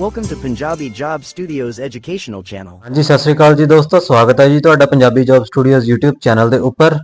Welcome to Punjabi Job Studios educational channel. ਹਾਂਜੀ, ਸਤਿ ਸ੍ਰੀ ਅਕਾਲ ਜੀ ਦੋਸਤੋ, ਸਵਾਗਤ ਹੈ ਜੀ ਤੁਹਾਡਾ Punjabi job studios YouTube channel ਦੇ ਉੱਪਰ।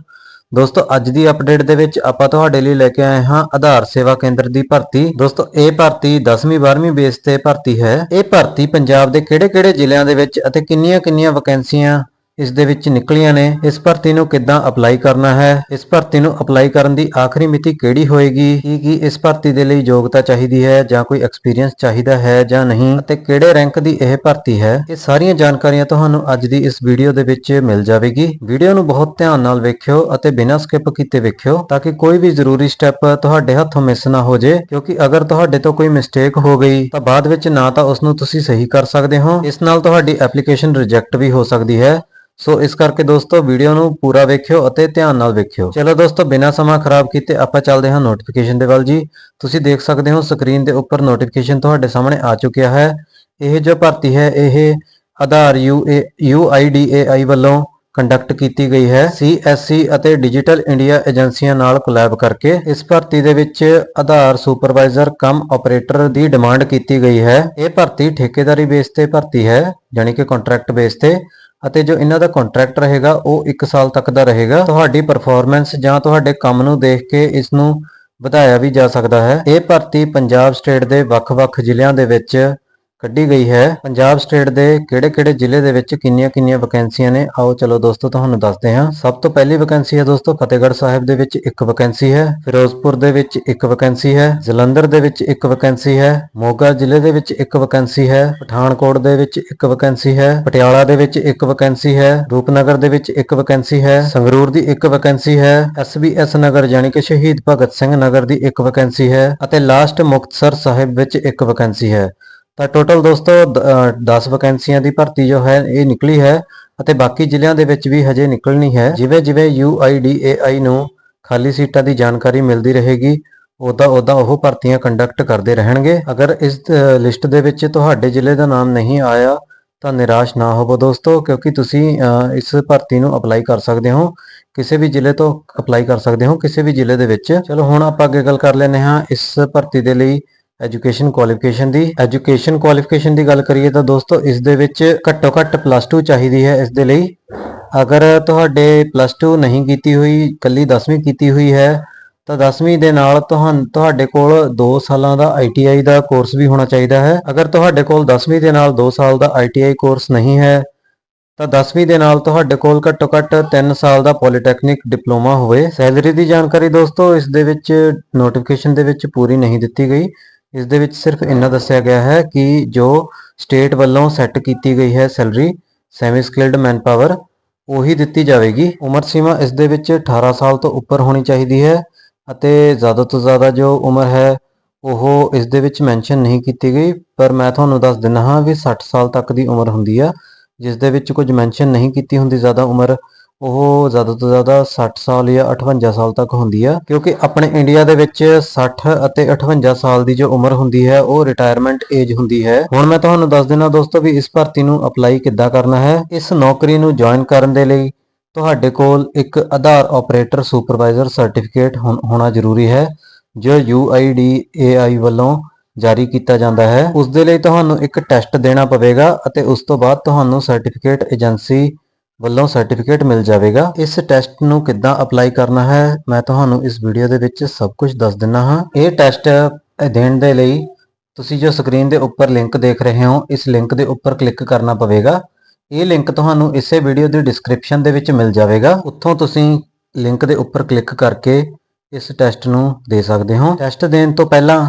ਦੋਸਤੋ, ਅੱਜ ਦੀ ਅਪਡੇਟ ਦੇ ਵਿੱਚ ਆਪਾਂ ਤੁਹਾਡੇ ਲਈ ਲੈ ਕੇ ਆਏ ਹਾਂ ਆਧਾਰ ਸੇਵਾ ਕੇਂਦਰ ਦੀ ਭਰਤੀ। ਦੋਸਤੋ, ਇਹ ਭਰਤੀ 10ਵੀਂ 12ਵੀਂ ਬੇਸ ਤੇ ਭਰਤੀ ਹੈ। ਇਹ ਭਰਤੀ ਪੰਜਾਬ ਦੇ ਕਿਹੜੇ-ਕਿਹੜੇ ਜ਼ਿਲ੍ਹਿਆਂ ਦੇ ਵਿੱਚ ਅਤੇ ਕਿੰਨੀਆਂ-ਕਿੰਨੀਆਂ ਵੈਕੈਂਸੀਆਂ ਇਸ ਦੇ ਵਿੱਚ ਨਿਕਲੀਆਂ ਨੇ, ਇਸ ਭਰਤੀ ਨੂੰ ਕਿੱਦਾਂ ਅਪਲਾਈ ਕਰਨਾ ਹੈ, ਇਸ ਭਰਤੀ ਨੂੰ ਅਪਲਾਈ ਕਰਨ ਦੀ ਆਖਰੀ ਮਿਤੀ ਕਿਹੜੀ ਹੋਏਗੀ, ਕੀ ਕੀ ਇਸ ਭਰਤੀ ਦੇ ਲਈ ਯੋਗਤਾ ਚਾਹੀਦੀ ਹੈ ਜਾਂ ਕੋਈ ਐਕਸਪੀਰੀਅੰਸ ਚਾਹੀਦਾ ਹੈ ਜਾਂ ਨਹੀਂ, ਅਤੇ ਕਿਹੜੇ ਰੈਂਕ ਦੀ ਇਹ ਭਰਤੀ ਹੈ, ਇਹ ਸਾਰੀਆਂ ਜਾਣਕਾਰੀਆਂ ਤੁਹਾਨੂੰ ਅੱਜ ਦੀ ਇਸ ਵੀਡੀਓ ਦੇ ਵਿੱਚ ਮਿਲ ਜਾਵੇਗੀ। ਵੀਡੀਓ ਨੂੰ ਬਹੁਤ ਧਿਆਨ ਨਾਲ ਵੇਖਿਓ ਅਤੇ ਬਿਨਾਂ ਸਕਿਪ ਕੀਤੇ ਵੇਖਿਓ, ਤਾਂ ਕਿ ਕੋਈ ਵੀ ਜ਼ਰੂਰੀ ਸਟੈਪ ਤੁਹਾਡੇ ਹੱਥੋਂ ਮਿਸ ਨਾ ਹੋ ਜੇ, ਕਿਉਂਕਿ ਅਗਰ ਤੁਹਾਡੇ ਤੋਂ ਕੋਈ ਮਿਸਟੇਕ ਹੋ ਗਈ, ਤਾਂ ਬਾਅਦ ਵਿੱਚ ਨਾ ਤਾਂ ਉਸ ਨੂੰ ਤੁਸੀਂ ਸਹੀ ਕਰ ਸਕਦੇ ਹੋ, ਇਸ ਨਾਲ ਤੁਹਾਡੀ ਐਪਲੀਕੇਸ਼ਨ ਰਿਜੈਕਟ ਵੀ ਹੋ ਸਕਦੀ ਹੈ ਸੋ ਇਸ ਕਰਕੇ ਦੋਸਤੋ ਵੀਡੀਓ ਨੂੰ ਪੂਰਾ ਵੇਖਿਓ ਅਤੇ ਧਿਆਨ ਨਾਲ ਵੇਖਿਓ। ਚਲੋ ਦੋਸਤੋ, ਬਿਨਾਂ ਸਮਾਂ ਖਰਾਬ ਕੀਤੇ ਆਪਾਂ ਚੱਲਦੇ ਹਾਂ ਨੋਟੀਫਿਕੇਸ਼ਨ ਦੇ ਵੱਲ ਜੀ। ਤੁਸੀਂ ਦੇਖ ਸਕਦੇ ਹੋ ਸਕਰੀਨ ਦੇ ਉੱਪਰ ਨੋਟੀਫਿਕੇਸ਼ਨ ਤੁਹਾਡੇ ਸਾਹਮਣੇ ਆ ਚੁੱਕਿਆ ਹੈ। ਇਹ ਜੋ ਭਰਤੀ ਹੈ, ਇਹ ਆਧਾਰ ਯੂਆਈਡੀਏਆਈ ਵੱਲੋਂ ਕੰਡਕਟ ਕੀਤੀ ਗਈ ਹੈ। ਸੀਐਸਸੀ ਅਤੇ ਡਿਜੀਟਲ ਇੰਡੀਆ ਏਜੰਸੀਆਂ ਨਾਲ ਕੋਲੈਬ ਕਰਕੇ ਇਸ ਭਰਤੀ ਦੇ ਵਿੱਚ ਆਧਾਰ ਸੁਪਰਵਾਈਜ਼ਰ ਕਮ ਆਪਰੇਟਰ ਦੀ ਡਿਮਾਂਡ ਕੀਤੀ ਗਈ ਹੈ। ਇਹ ਭਰਤੀ ਠੇਕੇਦਾਰੀ ਬੇਸ ਤੇ ਭਰਤੀ ਹੈ ਯਾਨੀ ਕਿ ਕੰਟਰੈਕਟ ਬੇਸ ਤੇ। ਅਤੇ ਜੋ ਇਹਨਾਂ ਦਾ ਕੰਟਰੈਕਟ ਰਹੇਗਾ, ਉਹ 1 ਸਾਲ ਤੱਕ ਦਾ ਰਹੇਗਾ। ਤੁਹਾਡੀ ਪਰਫਾਰਮੈਂਸ ਜਾਂ ਤੁਹਾਡੇ ਕੰਮ ਨੂੰ ਦੇਖ ਕੇ ਇਸ ਨੂੰ ਵਧਾਇਆ ਵੀ ਜਾ ਸਕਦਾ ਹੈ। ਇਹ ਭਰਤੀ ਪੰਜਾਬ ਸਟੇਟ ਦੇ ਵੱਖ-ਵੱਖ ਜ਼ਿਲ੍ਹਿਆਂ ਦੇ ਵਿੱਚ ਕੱਢੀ ਗਈ ਹੈ ਪੰਜਾਬ ਸਟੇਟ ਦੇ ਕਿਹੜੇ-ਕਿਹੜੇ ਜ਼ਿਲ੍ਹੇ ਦੇ ਵਿੱਚ ਕਿੰਨੀਆਂ-ਕਿੰਨੀਆਂ ਵੈਕੈਂਸੀਆਂ ਨੇ ਆਓ ਚਲੋ ਦੋਸਤੋ ਤੁਹਾਨੂੰ ਦੱਸਦੇ ਹਾਂ ਸਭ ਤੋਂ ਪਹਿਲੀ ਵੈਕੈਂਸੀ ਹੈ ਦੋਸਤੋ ਫਤਿਹਗੜ੍ਹ ਸਾਹਿਬ ਦੇ ਵਿੱਚ ਇੱਕ ਵੈਕੈਂਸੀ ਹੈ ਫਿਰੋਜ਼ਪੁਰ ਦੇ ਵਿੱਚ ਇੱਕ ਵੈਕੈਂਸੀ ਹੈ ਜਲੰਧਰ ਦੇ ਵਿੱਚ ਇੱਕ ਵੈਕੈਂਸੀ ਹੈ ਮੋਗਾ ਜ਼ਿਲ੍ਹੇ ਦੇ ਵਿੱਚ ਇੱਕ ਵੈਕੈਂਸੀ ਹੈ ਪਠਾਨਕੋਟ ਦੇ ਵਿੱਚ ਇੱਕ ਵੈਕੈਂਸੀ ਹੈ ਪਟਿਆਲਾ ਦੇ ਵਿੱਚ ਇੱਕ ਵੈਕੈਂਸੀ ਹੈ ਰੂਪਨਗਰ ਦੇ ਵਿੱਚ ਇੱਕ ਵੈਕੈਂਸੀ ਹੈ ਸੰਗਰੂਰ ਦੀ ਇੱਕ ਵੈਕੈਂਸੀ ਹੈ ਐਸਬੀਐਸ ਨਗਰ ਯਾਨੀ ਕਿ ਸ਼ਹੀਦ ਭਗਤ ਸਿੰਘ ਨਗਰ ਦੀ ਇੱਕ ਵੈਕੈਂਸੀ ਹੈ ਅਤੇ ਲਾਸਟ ਮੁਕਤਸਰ ਸਾਹਿਬ ਵਿੱਚ ਇੱਕ ਵੈਕੈਂਸੀ ਹੈ ਤਾਂ ਟੋਟਲ ਦੋਸਤੋ 10 ਵੈਕੈਂਸੀਆਂ ਦੀ ਭਰਤੀ ਜੋ ਹੈ, ਇਹ ਨਿਕਲੀ ਹੈ ਅਤੇ ਬਾਕੀ ਜ਼ਿਲ੍ਹਿਆਂ ਦੇ ਵਿੱਚ ਵੀ ਹਜੇ ਨਿਕਲਣੀ ਹੈ। ਜਿਵੇਂ ਜਿਵੇਂ UIDAI ਨੂੰ ਖਾਲੀ ਸੀਟਾਂ ਦੀ ਜਾਣਕਾਰੀ ਮਿਲਦੀ ਰਹੇਗੀ ਉਦਾਂ ਉਦਾਂ ਉਹ ਭਰਤੀਆਂ ਕੰਡਕਟ ਕਰਦੇ ਰਹਿਣਗੇ। ਅਗਰ ਇਸ ਲਿਸਟ ਦੇ ਵਿੱਚ ਤੁਹਾਡੇ ਜ਼ਿਲ੍ਹੇ ਦਾ ਨਾਮ ਨਹੀਂ ਆਇਆ, ਤਾਂ ਨਿਰਾਸ਼ ਨਾ ਹੋਵੋ ਦੋਸਤੋ, ਕਿਉਂਕਿ ਤੁਸੀਂ ਇਸ ਭਰਤੀ ਨੂੰ ਅਪਲਾਈ ਕਰ ਸਕਦੇ ਹੋ। ਕਿਸੇ ਵੀ ਜ਼ਿਲ੍ਹੇ ਤੋਂ ਅਪਲਾਈ ਕਰ ਸਕਦੇ ਹੋ, ਕਿਸੇ ਵੀ ਜ਼ਿਲ੍ਹੇ ਦੇ ਵਿੱਚ। ਚਲੋ, ਹੁਣ ਆਪਾਂ ਅੱਗੇ ਗੱਲ ਕਰ ਲੈਂਦੇ ਹਾਂ ਇਸ ਭਰਤੀ ਦੇ ਲਈ। ਐਜੂਕੇਸ਼ਨ ਕੁਆਲੀਫਿਕੇਸ਼ਨ ਦੀ। ਐਜੂਕੇਸ਼ਨ ਕੁਆਲੀਫਿਕੇਸ਼ਨ ਦੀ ਗੱਲ ਕਰੀਏ ਤਾਂ ਦੋਸਤੋ, ਇਸ ਦੇ ਵਿੱਚ ਘੱਟੋ ਘੱਟ ਪਲੱਸ 2 ਚਾਹੀਦੀ ਹੈ ਇਸ ਦੇ ਲਈ। ਅਗਰ ਤੁਹਾਡੇ ਪਲੱਸ 2 ਨਹੀਂ ਕੀਤੀ ਹੋਈ ਕੱਲੀ 10ਵੀਂ ਕੀਤੀ ਹੋਈ ਹੈ, ਤਾਂ 10ਵੀਂ ਦੇ ਨਾਲ ਤੁਹਾਨੂੰ, ਤੁਹਾਡੇ ਕੋਲ 2 ਸਾਲਾਂ ਦਾ ITI ਦਾ ਕੋਰਸ ਵੀ ਹੋਣਾ ਚਾਹੀਦਾ ਹੈ। ਅਗਰ ਤੁਹਾਡੇ ਕੋਲ 10ਵੀਂ ਦੇ ਨਾਲ 2 ਸਾਲ ਦਾ ITI ਕੋਰਸ ਨਹੀਂ ਹੈ, ਤਾਂ 10ਵੀਂ ਦੇ ਨਾਲ ਤੁਹਾਡੇ ਕੋਲ ਘੱਟੋ ਘੱਟ 3 ਸਾਲ ਦਾ ਪੋਲੀਟੈਕਨਿਕ ਡਿਪਲੋਮਾ ਹੋਵੇ। ਸੈਲਰੀ ਦੀ ਜਾਣਕਾਰੀ ਦੋਸਤੋ, ਇਸ ਦੇ ਵਿੱਚ ਨੋਟੀਫਿਕੇਸ਼ਨ ਦੇ ਵਿੱਚ ਪੂਰੀ ਨਹੀਂ ਦਿੱਤੀ ਗਈ। ਇਸ ਦੇ ਵਿੱਚ ਸਿਰਫ ਇੰਨਾ ਦੱਸਿਆ ਗਿਆ ਹੈ ਕਿ ਜੋ ਸਟੇਟ ਵੱਲੋਂ ਸੈੱਟ ਕੀਤੀ ਗਈ ਹੈ ਸੈਲਰੀ ਸੈਮੀ ਸਕਿਲਡ ਮੈਨਪਾਵਰ, ਉਹੀ ਦਿੱਤੀ ਜਾਵੇਗੀ। ਉਮਰ ਸੀਮਾ ਇਸ ਦੇ ਵਿੱਚ 18 ਸਾਲ ਤੋਂ ਉੱਪਰ ਹੋਣੀ ਚਾਹੀਦੀ ਹੈ ਅਤੇ ਜ਼ਿਆਦਾ ਤੋਂ ਜ਼ਿਆਦਾ ਜੋ ਉਮਰ ਹੈ, ਉਹ ਇਸ ਦੇ ਵਿੱਚ ਮੈਂਸ਼ਨ ਨਹੀਂ ਕੀਤੀ ਗਈ। ਪਰ ਮੈਂ ਤੁਹਾਨੂੰ ਦੱਸ ਦਿੰਦਾ ਹਾਂ ਵੀ 60 ਸਾਲ ਤੱਕ ਦੀ ਉਮਰ ਹੁੰਦੀ ਆ ਜਿਸ ਦੇ ਵਿੱਚ ਕੁਝ ਮੈਂਸ਼ਨ ਨਹੀਂ ਕੀਤੀ ਹੁੰਦੀ ਜ਼ਿਆਦਾ ਉਮਰ। ਉਹ ਜ਼ਿਆਦਾ ਤੋਂ ਜ਼ਿਆਦਾ 60 ਸਾਲ ਜਾਂ 58 ਸਾਲ ਤੱਕ ਹੁੰਦੀ ਆ, ਕਿਉਂਕਿ ਆਪਣੇ ਇੰਡੀਆ ਦੇ ਵਿੱਚ 60 ਅਤੇ 58 ਸਾਲ ਦੀ ਜੋ ਉਮਰ ਹੁੰਦੀ ਹੈ, ਉਹ ਰਿਟਾਇਰਮੈਂਟ ਏਜ ਹੁੰਦੀ ਹੈ। ਹੁਣ ਮੈਂ ਤੁਹਾਨੂੰ ਦੱਸ ਦਿੰਦਾ ਦੋਸਤੋ ਵੀ ਇਸ ਭਰਤੀ ਨੂੰ ਅਪਲਾਈ ਕਿੱਦਾਂ ਕਰਨਾ ਹੈ। ਇਸ ਨੌਕਰੀ ਨੂੰ ਜੁਆਇਨ ਕਰਨ ਦੇ ਲਈ ਤੁਹਾਡੇ ਕੋਲ ਇੱਕ ਆਧਾਰ ਆਪਰੇਟਰ ਸੁਪਰਵਾਈਜ਼ਰ ਸਰਟੀਫਿਕੇਟ ਹੋਣਾ ਜ਼ਰੂਰੀ ਹੈ, ਜੋ UIDAI ਵੱਲੋਂ ਜਾਰੀ ਕੀਤਾ ਜਾਂਦਾ ਹੈ। ਉਸ ਦੇ ਲਈ ਤੁਹਾਨੂੰ ਇੱਕ ਟੈਸਟ ਦੇਣਾ ਪਵੇਗਾ ਅਤੇ ਉਸ ਤੋਂ ਬਾਅਦ ਤੁਹਾਨੂੰ ਸਰਟੀਫਿਕੇਟ ਏਜੰਸੀ ਵੱਲੋਂ ਸਰਟੀਫਿਕੇਟ ਮਿਲ ਜਾਵੇਗਾ। ਇਸ ਟੈਸਟ ਨੂੰ ਕਿੱਦਾਂ ਅਪਲਾਈ ਕਰਨਾ ਹੈ, ਮੈਂ ਤੁਹਾਨੂੰ ਇਸ ਵੀਡੀਓ ਦੇ ਵਿੱਚ ਸਭ ਕੁਝ ਦੱਸ ਦਿੰਨਾ ਹਾਂ। ਇਹ ਟੈਸਟ ਦੇਣ ਦੇ ਲਈ ਤੁਸੀਂ ਜੋ ਸਕਰੀਨ ਦੇ ਉੱਪਰ ਲਿੰਕ ਦੇਖ ਰਹੇ ਹੋ, ਇਸ ਲਿੰਕ ਦੇ ਉੱਪਰ ਕਲਿੱਕ ਕਰਨਾ ਪਵੇਗਾ। ਇਹ ਲਿੰਕ ਤੁਹਾਨੂੰ ਇਸੇ ਵੀਡੀਓ ਦੀ ਡਿਸਕ੍ਰਿਪਸ਼ਨ ਦੇ ਵਿੱਚ ਮਿਲ ਜਾਵੇਗਾ। ਉੱਥੋਂ ਤੁਸੀਂ ਲਿੰਕ ਦੇ ਉੱਪਰ ਕਲਿੱਕ ਕਰਕੇ ਇਸ ਟੈਸਟ ਨੂੰ ਦੇ ਸਕਦੇ ਹੋ। ਟੈਸਟ ਦੇਣ ਤੋਂ ਪਹਿਲਾਂ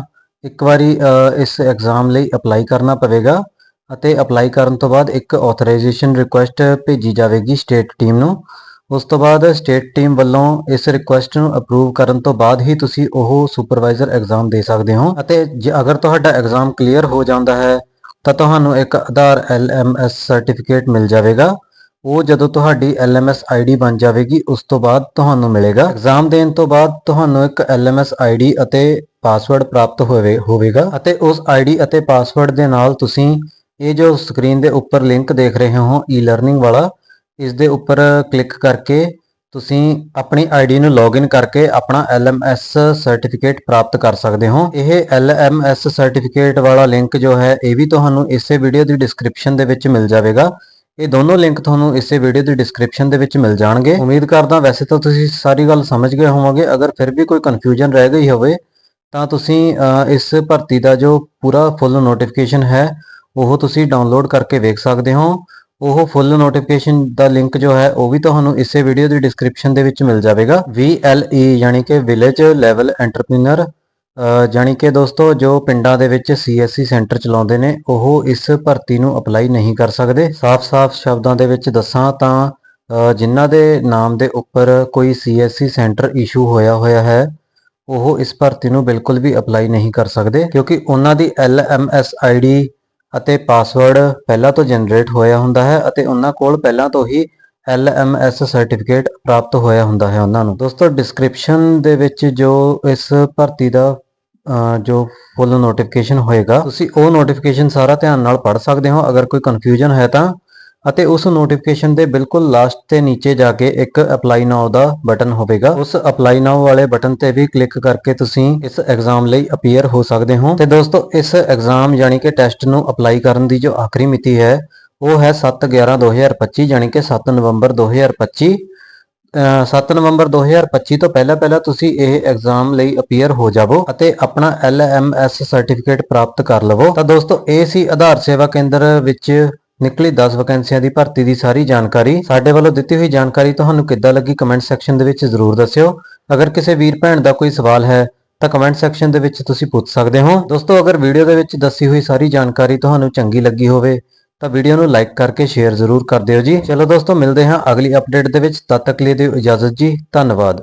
ਇੱਕ ਵਾਰੀ ਇਸ ਐਗਜ਼ਾਮ ਲਈ ਅਪਲਾਈ ਕਰਨਾ ਪਵੇਗਾ। ਅਤੇ ਅਪਲਾਈ ਕਰਨ ਤੋਂ ਬਾਅਦ ਇੱਕ ਆਥੋਰਾਈਜੇਸ਼ਨ ਰਿਕੁਐਸਟ ਭੇਜੀ ਜਾਵੇਗੀ ਸਟੇਟ ਟੀਮ ਨੂੰ। ਉਸ ਤੋਂ ਬਾਅਦ ਸਟੇਟ ਟੀਮ ਵੱਲੋਂ ਇਸ ਰਿਕੁਐਸਟ ਨੂੰ ਅਪਰੂਵ ਕਰਨ ਤੋਂ ਬਾਅਦ ਹੀ ਤੁਸੀਂ ਉਹ ਸੁਪਰਵਾਈਜ਼ਰ ਐਗਜ਼ਾਮ ਦੇ ਸਕਦੇ ਹੋ। ਅਤੇ ਜੇ ਅਗਰ ਤੁਹਾਡਾ ਐਗਜ਼ਾਮ ਕਲੀਅਰ ਹੋ ਜਾਂਦਾ ਹੈ, ਤਾਂ ਤੁਹਾਨੂੰ ਇੱਕ ਆਧਾਰ LMS ਸਰਟੀਫਿਕੇਟ ਮਿਲ ਜਾਵੇਗਾ। ਉਹ ਜਦੋਂ ਤੁਹਾਡੀ LMS ID ਬਣ ਜਾਵੇਗੀ, ਉਸ ਤੋਂ ਬਾਅਦ ਤੁਹਾਨੂੰ ਮਿਲੇਗਾ। ਐਗਜ਼ਾਮ ਦੇਣ ਤੋਂ ਬਾਅਦ ਤੁਹਾਨੂੰ ਇੱਕ LMS ID ਅਤੇ ਪਾਸਵਰਡ ਪ੍ਰਾਪਤ ਹੋਵੇ, ਹੋਵੇਗਾ। ਅਤੇ ਉਸ ID ਅਤੇ ਪਾਸਵਰਡ ਦੇ ਨਾਲ ਤੁਸੀਂ ਇਹ ਜੋ ਸਕਰੀਨ ਦੇ ਉੱਪਰ ਲਿੰਕ ਦੇਖ ਰਹੇ ਹੋ ਈ ਲਰਨਿੰਗ ਵਾਲਾ, ਇਸ ਦੇ ਉੱਪਰ ਕਲਿੱਕ ਕਰਕੇ ਤੁਸੀਂ ਆਪਣੀ ਆਈਡੀ ਨੂੰ ਲੌਗਇਨ ਕਰਕੇ ਆਪਣਾ LMS ਸਰਟੀਫਿਕੇਟ ਪ੍ਰਾਪਤ ਕਰ ਸਕਦੇ ਹੋ। ਇਹ LMS ਸਰਟੀਫਿਕੇਟ ਵਾਲਾ ਲਿੰਕ ਜੋ ਹੈ, ਇਹ ਵੀ ਤੁਹਾਨੂੰ ਇਸੇ ਵੀਡੀਓ ਦੀ ਡਿਸਕ੍ਰਿਪਸ਼ਨ ਦੇ ਵਿੱਚ ਮਿਲ ਜਾਵੇਗਾ। ਇਹ ਦੋਨੋਂ ਲਿੰਕ ਤੁਹਾਨੂੰ ਇਸੇ ਵੀਡੀਓ ਦੀ ਡਿਸਕ੍ਰਿਪਸ਼ਨ ਦੇ ਵਿੱਚ ਮਿਲ ਜਾਣਗੇ। ਉਮੀਦ ਕਰਦਾ ਵੈਸੇ ਤਾਂ ਤੁਸੀਂ ਸਾਰੀ ਗੱਲ ਸਮਝ ਗਏ ਹੋਵੋਗੇ। ਅਗਰ ਫਿਰ ਵੀ ਕੋਈ ਕਨਫਿਊਜ਼ਨ ਰਹਿ ਗਈ ਹੋਵੇ, ਤਾਂ ਤੁਸੀਂ ਇਸ ਭਰਤੀ ਦਾ ਜੋ ਪੂਰਾ ਫੁੱਲ ਨੋਟੀਫਿਕੇਸ਼ਨ ਹੈ ਉਹ ਤੁਸੀਂ ਡਾਊਨਲੋਡ ਕਰਕੇ ਵੇਖ ਸਕਦੇ ਹੋ। ਉਹ ਫੁੱਲ ਨੋਟੀਫਿਕੇਸ਼ਨ ਦਾ ਲਿੰਕ ਜੋ ਹੈ ਉਹ ਵੀ ਤੁਹਾਨੂੰ ਇਸੇ ਵੀਡੀਓ ਦੀ ਡਿਸਕ੍ਰਿਪਸ਼ਨ ਦੇ ਵਿੱਚ ਮਿਲ ਜਾਵੇਗਾ। VLE ਯਾਨੀ ਕਿ ਵਿਲੇਜ ਲੈਵਲ ਐਂਟਰਪ੍ਰੀਨਰ ਜਾਣੀ ਕਿ ਦੋਸਤੋ ਜੋ ਪਿੰਡਾਂ ਦੇ ਵਿੱਚ CSC ਸੈਂਟਰ ਚਲਾਉਂਦੇ ਨੇ ਉਹ ਇਸ ਭਰਤੀ ਨੂੰ ਅਪਲਾਈ ਨਹੀਂ ਕਰ ਸਕਦੇ। ਸਾਫ਼-ਸਾਫ਼ ਸ਼ਬਦਾਂ ਦੇ ਵਿੱਚ ਦੱਸਾਂ ਤਾਂ ਅ, ਜਿਨ੍ਹਾਂ ਦੇ ਨਾਮ ਦੇ ਉੱਪਰ ਕੋਈ CSC ਸੈਂਟਰ ਇਸ਼ੂ ਹੋਇਆ ਹੋਇਆ ਹੈ ਉਹ ਇਸ ਭਰਤੀ ਨੂੰ ਬਿਲਕੁਲ ਵੀ ਅਪਲਾਈ ਨਹੀਂ ਕਰ ਸਕਦੇ ਕਿਉਂਕਿ ਉਹਨਾਂ ਦੀ LMS ID ਅਤੇ ਪਾਸਵਰਡ ਪਹਿਲਾਂ ਤੋਂ ਜਨਰੇਟ ਹੋਇਆ ਹੁੰਦਾ ਹੈ ਅਤੇ ਉਹਨਾਂ ਕੋਲ ਪਹਿਲਾਂ ਤੋਂ ਹੀ LMS ਸਰਟੀਫਿਕੇਟ ਪ੍ਰਾਪਤ ਹੋਇਆ ਹੁੰਦਾ ਹੈ ਉਹਨਾਂ ਨੂੰ। ਦੋਸਤੋ ਡਿਸਕ੍ਰਿਪਸ਼ਨ ਦੇ ਵਿੱਚ ਜੋ ਇਸ ਭਰਤੀ ਦਾ ਜੋ ਫੁੱਲ ਨੋਟੀਫਿਕੇਸ਼ਨ ਹੋਏਗਾ, ਤੁਸੀਂ ਉਹ ਨੋਟੀਫਿਕੇਸ਼ਨ ਸਾਰਾ ਧਿਆਨ ਨਾਲ ਪੜ੍ਹ ਸਕਦੇ ਹੋ। ਅਗਰ ਕੋਈ ਕਨਫਿਊਜ਼ਨ ਹੈ ਤਾਂ ਅਤੇ ਉਸ ਨੋਟੀਫਿਕੇਸ਼ਨ ਦੇ ਬਿਲਕੁਲ ਲਾਸਟ ਤੇ ਨੀਚੇ ਜਾ ਕੇ ਇੱਕ ਅਪਲਾਈ ਨਾਓ ਦਾ ਬਟਨ ਹੋਵੇਗਾ। ਉਸ ਅਪਲਾਈ ਨਾਓ ਵਾਲੇ ਬਟਨ ਤੇ ਵੀ ਕਲਿੱਕ ਕਰਕੇ ਤੁਸੀਂ ਇਸ ਐਗਜ਼ਾਮ ਲਈ ਅਪੀਅਰ ਹੋ ਸਕਦੇ ਹੋ। ਤੇ ਦੋਸਤੋ, ਇਸ ਐਗਜ਼ਾਮ ਯਾਨੀ ਕਿ ਟੈਸਟ ਨੂੰ ਅਪਲਾਈ ਕਰਨ ਦੀ ਜੋ ਆਖਰੀ ਮਿਤੀ ਹੈ, ਉਹ ਹੈ 7/11/2025 ਯਾਨੀ ਕਿ 7 ਨਵੰਬਰ 2025 ਅਹ 7 ਨਵੰਬਰ 2025 ਤੋਂ ਪਹਿਲਾਂ ਪਹਿਲਾਂ ਤੁਸੀਂ ਇਹ ਐਗਜ਼ਾਮ ਲਈ ਅਪੀਅਰ ਹੋ ਜਾਵੋ ਅਤੇ ਆਪਣਾ LMS ਸਰਟੀਫਿਕੇਟ ਪ੍ਰਾਪਤ ਕਰ ਲਵੋ। ਤਾਂ ਦੋਸਤੋ, ਇਹ ਸੀ ਆਧਾਰ ਸੇਵਾ ਕੇਂਦਰ ਵਿੱਚ ਨਿਕਲੀ 10 ਵੈਕੈਂਸੀਆਂ ਦੀ ਭਰਤੀ ਦੀ ਸਾਰੀ ਜਾਣਕਾਰੀ ਸਾਡੇ ਵੱਲੋਂ ਦਿੱਤੀ ਹੋਈ ਜਾਣਕਾਰੀ ਤੁਹਾਨੂੰ ਕਿੱਦਾਂ ਲੱਗੀ ਕਮੈਂਟ ਸੈਕਸ਼ਨ ਦੇ ਵਿੱਚ ਜ਼ਰੂਰ ਦੱਸਿਓ। ਅਗਰ ਕਿਸੇ ਵੀਰ ਭੈਣ ਦਾ ਕੋਈ ਸਵਾਲ ਹੈ ਤਾਂ ਕਮੈਂਟ ਸੈਕਸ਼ਨ ਦੇ ਵਿੱਚ ਤੁਸੀਂ ਪੁੱਛ ਸਕਦੇ ਹੋ। ਦੋਸਤੋ, ਅਗਰ ਵੀਡੀਓ ਦੇ ਵਿੱਚ ਦੱਸੀ ਹੋਈ ਸਾਰੀ ਜਾਣਕਾਰੀ ਤੁਹਾਨੂੰ ਚੰਗੀ ਲੱਗੀ ਹੋਵੇ ਤਾਂ ਵੀਡੀਓ ਨੂੰ ਲਾਈਕ ਕਰਕੇ ਸ਼ੇਅਰ ਜ਼ਰੂਰ ਕਰ ਦਿਓ ਜੀ। ਚਲੋ ਦੋਸਤੋ, ਮਿਲਦੇ ਹਾਂ ਅਗਲੀ ਅਪਡੇਟ ਦੇ ਵਿੱਚ। ਤਦ ਤੱਕ ਲਈ ਦਿਓ ਇਜਾਜ਼ਤ ਜੀ। ਧੰਨਵਾਦ।